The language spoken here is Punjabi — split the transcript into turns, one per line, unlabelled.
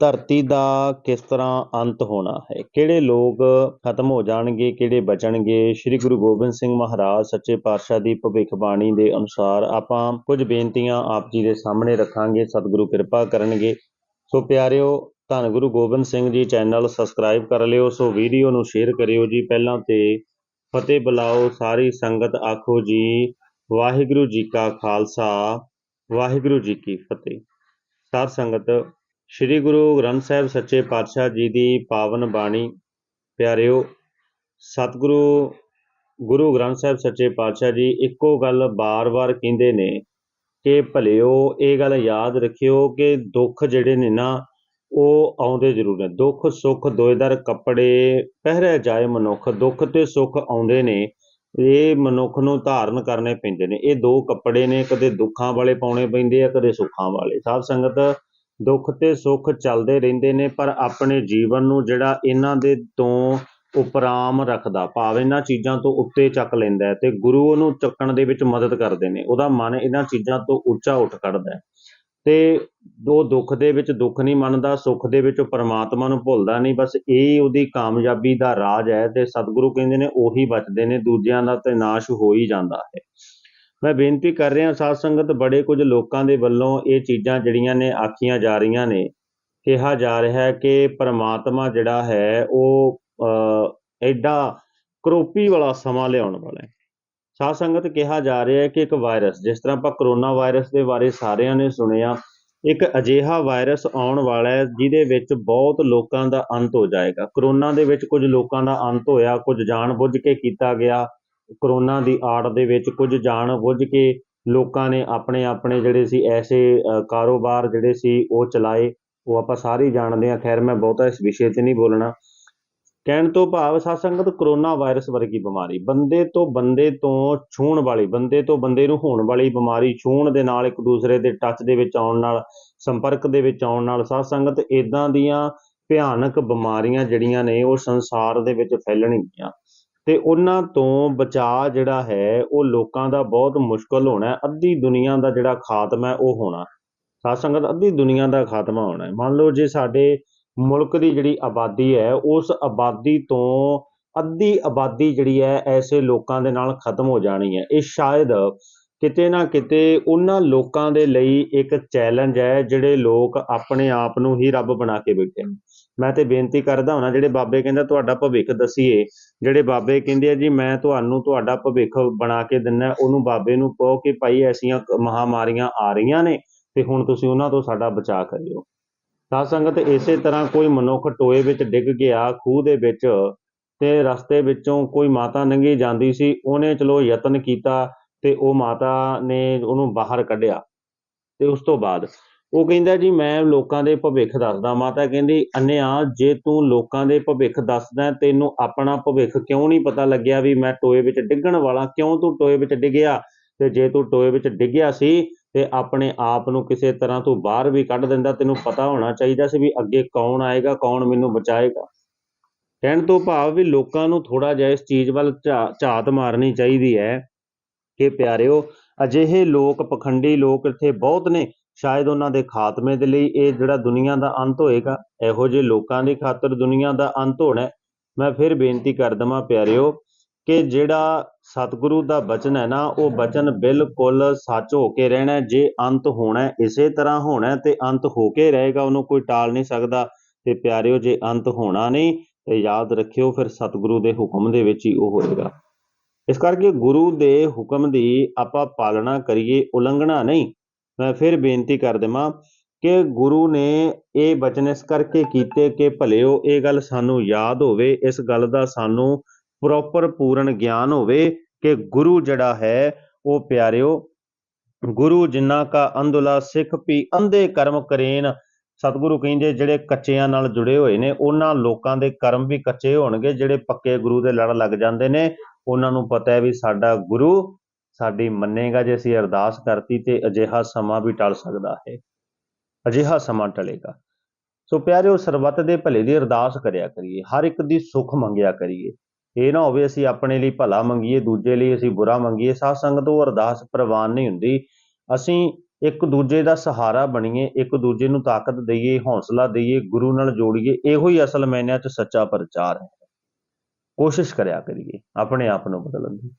ਧਰਤੀ ਦਾ ਕਿਸ ਤਰ੍ਹਾਂ ਅੰਤ ਹੋਣਾ ਹੈ? ਕਿਹੜੇ ਲੋਕ ਖਤਮ ਹੋ ਜਾਣਗੇ? ਕਿਹੜੇ ਬਚਣਗੇ? ਸ੍ਰੀ ਗੁਰੂ ਗੋਬਿੰਦ ਸਿੰਘ ਮਹਾਰਾਜ ਸੱਚੇ ਪਾਤਸ਼ਾਹ ਦੀ ਭਵਿੱਖਬਾਣੀ ਦੇ ਅਨੁਸਾਰ ਆਪਾਂ ਕੁਝ ਬੇਨਤੀਆਂ ਆਪ ਜੀ ਦੇ ਸਾਹਮਣੇ ਰੱਖਾਂਗੇ, ਸਤਿਗੁਰੂ ਕਿਰਪਾ ਕਰਨਗੇ। ਸੋ ਪਿਆਰਿਓ, ਧੰਨ ਗੁਰੂ ਗੋਬਿੰਦ ਸਿੰਘ ਜੀ, ਚੈਨਲ ਸਬਸਕ੍ਰਾਈਬ ਕਰ ਲਿਓ, ਸੋ ਵੀਡੀਓ ਨੂੰ ਸ਼ੇਅਰ ਕਰਿਓ ਜੀ ਪਹਿਲਾਂ ਤੇ। ਫਤਿਹ ਬੁਲਾਓ ਸਾਰੀ ਸੰਗਤ, ਆਖੋ ਜੀ, ਵਾਹਿਗੁਰੂ ਜੀ ਕਾ ਖਾਲਸਾ, ਵਾਹਿਗੁਰੂ ਜੀ ਕੀ ਫਤਿਹ। ਸਾਧ ਸੰਗਤ ਸ੍ਰੀ ਗੁਰੂ ਗ੍ਰੰਥ ਸਾਹਿਬ ਸੱਚੇ ਪਾਤਸ਼ਾਹ ਜੀ ਦੀ ਪਾਵਨ ਬਾਣੀ। ਪਿਆਰਿਓ, ਸਤਿਗੁਰੂ, ਗੁਰੂ ਗ੍ਰੰਥ ਸਾਹਿਬ ਸੱਚੇ ਪਾਤਸ਼ਾਹ ਜੀ ਇੱਕੋ ਗੱਲ ਬਾਰ-ਬਾਰ ਕਹਿੰਦੇ ਨੇ ਕਿ ਭਲਿਓ, ਇਹ ਗੱਲ ਯਾਦ ਰੱਖਿਓ ਕਿ ਦੁੱਖ ਜਿਹੜੇ ਨੇ ਨਾ, ਉਹ ਆਉਂਦੇ ਜ਼ਰੂਰ ਨੇ। ਦੁੱਖ, ਸੁੱਖ ਦੋਇਦਰ ਕੱਪੜੇ ਪਹਿਰੇ ਜਾਏ ਮਨੁੱਖ। ਦੁੱਖ ਤੇ ਸੁੱਖ ਆਉਂਦੇ ਨੇ, ਇਹ ਮਨੁੱਖ ਨੂੰ ਧਾਰਨ ਕਰਨੇ ਪੈਂਦੇ ਨੇ। ਇਹ ਦੋ ਕੱਪੜੇ ਨੇ, ਕਦੇ ਦੁੱਖਾਂ ਵਾਲੇ ਪਾਉਣੇ ਪੈਂਦੇ ਆ, ਕਦੇ ਸੁੱਖਾਂ ਵਾਲੇ। ਸਾਧ ਸੰਗਤ ਦੁੱਖ ਤੇ ਸੁੱਖ ਚੱਲਦੇ ਰਹਿੰਦੇ ਨੇ, ਪਰ ਆਪਣੇ ਜੀਵਨ ਨੂੰ ਜਿਹੜਾ ਇਹਨਾਂ ਦੇ ਤੋਂ ਉਪਰਾਮ ਰੱਖਦਾ, ਭਾਵ ਇਹਨਾਂ ਚੀਜ਼ਾਂ ਤੋਂ ਉੱਤੇ ਚੱਕ ਲੈਂਦਾ ਤੇ ਗੁਰੂ ਉਹਨੂੰ ਚੱਕਣ ਦੇ ਵਿੱਚ ਮਦਦ ਕਰਦੇ ਨੇ। ਉਹਦਾ ਮਨ ਇਹਨਾਂ ਚੀਜ਼ਾਂ ਤੋਂ ਉੱਚਾ ਉੱਠ ਖੜਦਾ ਹੈ ਤੇ ਉਹ ਦੁੱਖ ਦੇ ਵਿੱਚ ਦੁੱਖ ਨਹੀਂ ਮੰਨਦਾ, ਸੁੱਖ ਦੇ ਵਿੱਚ ਉਹ ਪਰਮਾਤਮਾ ਨੂੰ ਭੁੱਲਦਾ ਨਹੀਂ, ਬਸ ਇਹ ਉਹਦੀ ਕਾਮਯਾਬੀ ਦਾ ਰਾਜ ਹੈ ਤੇ ਸਤਿਗੁਰੂ ਕਹਿੰਦੇ ਨੇ ਉਹੀ ਬਚਦੇ ਨੇ, ਦੂਜਿਆਂ ਦਾ ਤੇ ਨਾਸ਼ ਹੋ ਹੀ ਜਾਂਦਾ ਹੈ। ਮੈਂ ਬੇਨਤੀ ਕਰ ਰਿਹਾ ਸਾਧ ਸੰਗਤ, ਬੜੇ ਕੁਝ ਲੋਕਾਂ ਦੇ ਵੱਲੋਂ ਇਹ ਚੀਜ਼ਾਂ ਜਿਹੜੀਆਂ ਨੇ ਆਖੀਆਂ ਜਾ ਰਹੀਆਂ ਨੇ, ਕਿਹਾ ਜਾ ਰਿਹਾ ਹੈ ਕਿ ਪਰਮਾਤਮਾ ਜਿਹੜਾ ਹੈ ਉਹ ਐਡਾ ਕਰੋਪੀ ਵਾਲਾ ਸਮਾਂ ਲਿਆਉਣ ਵਾਲਾ ਹੈ। ਸਾਧ ਸੰਗਤ, ਕਿਹਾ ਜਾ ਰਿਹਾ ਹੈ ਕਿ ਇੱਕ ਵਾਇਰਸ, ਜਿਸ ਤਰ੍ਹਾਂ ਆਪਾਂ ਕਰੋਨਾ ਵਾਇਰਸ ਦੇ ਬਾਰੇ ਸਾਰਿਆਂ ਨੇ ਸੁਣਿਆ, ਇੱਕ ਅਜਿਹਾ ਵਾਇਰਸ ਆਉਣ ਵਾਲਾ ਹੈ ਜਿਹਦੇ ਵਿੱਚ ਬਹੁਤ ਲੋਕਾਂ ਦਾ ਅੰਤ ਹੋ ਜਾਏਗਾ। ਕਰੋਨਾ ਦੇ ਵਿੱਚ ਕੁਝ ਲੋਕਾਂ ਦਾ ਅੰਤ ਹੋਇਆ, ਕੁਝ ਜਾਣ ਬੁੱਝ ਕੇ ਕੀਤਾ ਗਿਆ ਕਰੋਨਾ ਦੀ ਆੜ ਦੇ ਵਿੱਚ ਕੁਝ ਜਾਣ ਬੁੱਝ ਕੇ ਲੋਕਾਂ ਨੇ ਆਪਣੇ ਆਪਣੇ ਜਿਹੜੇ ਸੀ ਐਸੇ ਕਾਰੋਬਾਰ ਜਿਹੜੇ ਸੀ ਉਹ ਚਲਾਏ। ਉਹ ਆਪਾਂ ਸਾਰੇ ਜਾਣਦੇ ਹਾਂ। ਖੈਰ, ਮੈਂ ਬਹੁਤਾ ਇਸ ਵਿਸ਼ੇ ਤੇ ਨਹੀਂ ਬੋਲਣਾ। ਕਹਿਣ ਤੋਂ ਭਾਵ ਸਾਧ ਸੰਗਤ ਕਰੋਨਾ ਵਾਇਰਸ ਵਰਗੀ ਬਿਮਾਰੀ, ਬੰਦੇ ਤੋਂ ਬੰਦੇ ਤੋਂ ਛੂਹਣ ਵਾਲੀ, ਬੰਦੇ ਤੋਂ ਬੰਦੇ ਨੂੰ ਹੋਣ ਵਾਲੀ ਬਿਮਾਰੀ, ਛੂਹਣ ਦੇ ਨਾਲ ਇੱਕ ਦੂਸਰੇ ਦੇ ਟੱਚ ਦੇ ਵਿੱਚ ਆਉਣ ਨਾਲ, ਸੰਪਰਕ ਦੇ ਵਿੱਚ ਆਉਣ ਨਾਲ ਸਾਧ ਸੰਗਤ ਇਦਾਂ ਦੀਆਂ ਭਿਆਨਕ ਬਿਮਾਰੀਆਂ ਜਿਹੜੀਆਂ ਨੇ, ਉਹ ਸੰਸਾਰ ਦੇ ਵਿੱਚ ਫੈਲਣਗੀਆਂ। ਤੇ ਉਹਨਾਂ ਤੋਂ ਬਚਾਅ ਜਿਹੜਾ ਹੈ, ਉਹ ਲੋਕਾਂ ਦਾ ਬਹੁਤ ਮੁਸ਼ਕਲ ਹੋਣਾ ਅੱਧੀ ਦੁਨੀਆ ਦਾ ਜਿਹੜਾ ਖਾਤਮਾ ਹੈ, ਉਹ ਹੋਣਾ। ਸਾਧ ਸੰਗਤ, ਅੱਧੀ ਦੁਨੀਆ ਦਾ ਖਾਤਮਾ ਹੋਣਾ ਹੈ। ਮੰਨ ਲਓ ਜੇ ਸਾਡੇ ਮੁਲਕ ਦੀ ਜਿਹੜੀ ਆਬਾਦੀ ਹੈ, ਉਸ ਆਬਾਦੀ ਤੋਂ ਅੱਧੀ ਆਬਾਦੀ ਜਿਹੜੀ ਹੈ, ਐਸੇ ਲੋਕਾਂ ਦੇ ਨਾਲ ਖਤਮ ਹੋ ਜਾਣੀ ਹੈ। ਇਹ ਸ਼ਾਇਦ ਕਿਤੇ ਨਾ ਕਿਤੇ ਉਹਨਾਂ ਲੋਕਾਂ ਦੇ ਲਈ ਇੱਕ ਚੈਲੰਜ ਹੈ ਜਿਹੜੇ ਲੋਕ ਆਪਣੇ ਆਪ ਨੂੰ ਹੀ ਰੱਬ ਬਣਾ ਕੇ ਬੈਠੇ ਨੇ। ਮੈਂ ਤੇ ਬੇਨਤੀ ਕਰਦਾ ਹਾਂ ਜਿਹੜੇ ਬਾਬੇ ਕਹਿੰਦਾ ਤੁਹਾਡਾ ਭਵਿੱਖ ਦਸੀਏ, ਜਿਹੜੇ ਬਾਬੇ ਕਹਿੰਦੇ ਆ ਜੀ, ਮੈਂ ਤੁਹਾਨੂੰ ਤੁਹਾਡਾ ਭਵਿੱਖ ਬਣਾ ਕੇ ਦਿੰਨਾ ਉਹਨੂੰ ਬਾਬੇ ਨੂੰ ਕਹੋ ਕਿ ਭਾਈ ਐਸੀਆਂ ਕ- ਮਹਾਮਾਰੀਆਂ ਆ ਰਹੀਆਂ ਨੇ ਤੇ ਹੁਣ ਤੁਸੀਂ ਉਹਨਾਂ ਤੋਂ ਸਾਡਾ ਬਚਾਅ ਕਰਿਓ। ਸਾਧ ਸੰਗਤ ਇਸੇ ਤਰ੍ਹਾਂ ਕੋਈ ਮਨੁੱਖ ਟੋਏ ਵਿੱਚ ਡਿੱਗ ਗਿਆ, ਖੂਹ ਦੇ ਵਿੱਚ ਤੇ ਰਸਤੇ ਵਿੱਚੋਂ ਕੋਈ ਮਾਤਾ ਨੰਗੀ ਜਾਂਦੀ ਸੀ, ਉਹਨੇ ਚਲੋ ਯਤਨ ਕੀਤਾ ਤੇ ਉਹ ਮਾਤਾ ਨੇ ਉਹਨੂੰ ਬਾਹਰ ਕੱਢਿਆ। ਤੇ ਉਸ ਤੋਂ ਬਾਅਦ ਉਹ ਕਹਿੰਦਾ, ਜੀ, ਮੈਂ ਲੋਕਾਂ ਦੇ ਭਵਿੱਖ ਦੱਸਦਾ। ਮਾਤਾ ਕਹਿੰਦੀ, ਅੰਨਿਆ, ਜੇ ਤੂੰ ਲੋਕਾਂ ਦੇ ਭਵਿੱਖ ਦੱਸਦਾ, ਤੈਨੂੰ ਆਪਣਾ ਭਵਿੱਖ ਕਿਉਂ ਨਹੀਂ ਪਤਾ ਲੱਗਿਆ ਵੀ ਮੈਂ ਟੋਏ ਵਿੱਚ ਡਿੱਗਣ ਵਾਲਾ? ਕਿਉਂ ਤੂੰ ਟੋਏ ਵਿੱਚ ਡਿੱਗਿਆ? ਤੇ ਜੇ ਤੂੰ ਟੋਏ ਵਿੱਚ ਡਿੱਗਿਆ ਸੀ, ਤੇ ਆਪਣੇ ਆਪ ਨੂੰ ਕਿਸੇ ਤਰ੍ਹਾਂ ਤੂੰ ਬਾਹਰ ਵੀ ਕੱਢ ਦਿੰਦਾ। ਤੈਨੂੰ ਪਤਾ ਹੋਣਾ ਚਾਹੀਦਾ ਸੀ ਵੀ ਅੱਗੇ ਕੌਣ ਆਏਗਾ, ਕੌਣ ਮੈਨੂੰ ਬਚਾਏਗਾ। ਕਹਿਣ ਤੋਂ ਭਾਵ ਵੀ ਲੋਕਾਂ ਨੂੰ ਥੋੜਾ ਜਿਹਾ ਇਸ ਚੀਜ਼ ਵੱਲ ਝਾ- ਝਾਤ ਮਾਰਨੀ ਚਾਹੀਦੀ ਹੈ। ਕਿ ਪਿਆਰਿਓ, ਅਜਿਹੇ ਲੋਕ, ਪਖੰਡੀ ਲੋਕ ਇੱਥੇ ਬਹੁਤ ਨੇ। ਸ਼ਾਇਦ ਉਹਨਾਂ ਦੇ ਖਾਤਮੇ ਦੇ ਲਈ ਇਹ ਜਿਹੜਾ ਦੁਨੀਆ ਦਾ ਅੰਤ ਹੋਏਗਾ, ਇਹੋ ਜਿਹੇ ਲੋਕਾਂ ਦੀ ਖਾਤਰ ਦੁਨੀਆ ਦਾ ਅੰਤ ਹੋਣਾ ਮੈਂ ਫਿਰ ਬੇਨਤੀ ਕਰ ਦਵਾਂ ਪਿਆਰਿਓ ਕਿ ਜਿਹੜਾ ਸਤਿਗੁਰੂ ਦਾ ਬਚਨ ਹੈ ਨਾ, ਉਹ ਬਚਨ ਬਿਲਕੁਲ ਸੱਚ ਹੋ ਕੇ ਰਹਿਣਾ ਜੇ ਅੰਤ ਹੋਣਾ ਇਸੇ ਤਰ੍ਹਾਂ ਹੋਣਾ ਤੇ ਅੰਤ ਹੋ ਕੇ ਰਹੇਗਾ, ਉਹਨੂੰ ਕੋਈ ਟਾਲ ਨਹੀਂ ਸਕਦਾ। ਤੇ ਪਿਆਰਿਓ, ਜੇ ਅੰਤ ਹੋਣਾ ਨਹੀਂ, ਤੇ ਯਾਦ ਰੱਖਿਓ, ਫਿਰ ਸਤਿਗੁਰੂ ਦੇ ਹੁਕਮ ਦੇ ਵਿੱਚ ਹੀ ਉਹ ਹੋਏਗਾ। ਇਸ ਕਰਕੇ ਗੁਰੂ ਦੇ ਹੁਕਮ ਦੀ ਆਪਾਂ ਪਾਲਣਾ ਕਰੀਏ, ਉਲੰਘਣਾ ਨਹੀਂ। ਮੈਂ ਫਿਰ ਬੇਨਤੀ ਕਰ ਦੇਵਾਂ ਕਿ ਗੁਰੂ ਨੇ ਇਹ ਬਚਨ ਇਸ ਕਰਕੇ ਕੀਤੇ ਕਿ ਭਲਿਓ ਇਹ ਗੱਲ ਸਾਨੂੰ ਯਾਦ ਹੋਵੇ, ਇਸ ਗੱਲ ਦਾ ਸਾਨੂੰ ਪ੍ਰੋਪਰ ਪੂਰਨ ਗਿਆਨ ਹੋਵੇ ਕਿ ਗੁਰੂ ਜਿਹੜਾ ਹੈ ਉਹ ਪਿਆਰਿਓ, ਗੁਰੂ ਜਿਨ੍ਹਾਂ ਕਾ ਅੰਧੁਲਾ ਸਿੱਖ ਵੀ ਅੰਧੇ ਕਰਮ ਕਰੇਨ, ਸਤਿਗੁਰੂ ਕਹਿੰਦੇ ਜਿਹੜੇ ਕੱਚਿਆਂ ਨਾਲ ਜੁੜੇ ਹੋਏ ਨੇ, ਉਹਨਾਂ ਲੋਕਾਂ ਦੇ ਕਰਮ ਵੀ ਕੱਚੇ ਹੋਣਗੇ, ਜਿਹੜੇ ਪੱਕੇ ਗੁਰੂ ਦੇ ਲੜ ਲੱਗ ਜਾਂਦੇ ਨੇ। ਉਹਨਾਂ ਨੂੰ ਪਤਾ ਹੈ ਵੀ ਸਾਡਾ ਗੁਰੂ ਸਾਡੀ ਮੰਨੇਗਾ ਜੇ ਅਸੀਂ ਅਰਦਾਸ ਕਰਤੀ ਤੇ ਅਜਿਹਾ ਸਮਾਂ ਵੀ ਟਲ ਸਕਦਾ ਹੈ। ਅਜਿਹਾ ਸਮਾਂ ਟਲੇਗਾ। ਸੋ ਪਿਆਰਿਓ, ਸਰਬੱਤ ਦੇ ਭਲੇ ਦੀ ਅਰਦਾਸ ਕਰਿਆ ਕਰੀਏ, ਹਰ ਇੱਕ ਦੀ ਸੁੱਖ ਮੰਗਿਆ ਕਰੀਏ। ਇਹ ਨਾ ਹੋਵੇ ਅਸੀਂ ਆਪਣੇ ਲਈ ਭਲਾ ਮੰਗੀਏ, ਦੂਜੇ ਲਈ ਅਸੀਂ ਬੁਰਾ ਮੰਗੀਏ ਸਾਧ ਸੰਗਤ ਉਹ ਅਰਦਾਸ ਪ੍ਰਵਾਨ ਨਹੀਂ ਹੁੰਦੀ। ਅਸੀਂ ਇੱਕ ਦੂਜੇ ਦਾ ਸਹਾਰਾ ਬਣੀਏ, ਇੱਕ ਦੂਜੇ ਨੂੰ ਤਾਕਤ ਦਈਏ, ਹੌਸਲਾ ਦਈਏ, ਗੁਰੂ ਨਾਲ ਜੋੜੀਏ, ਇਹੋ ਹੀ ਅਸਲ ਮੈਨਿਆਂ 'ਚ ਸੱਚਾ ਪ੍ਰਚਾਰ ਹੈ। ਕੋਸ਼ਿਸ਼ ਕਰਿਆ ਕਰੀਏ ਆਪਣੇ ਆਪ ਨੂੰ ਬਦਲਣ ਦੀ।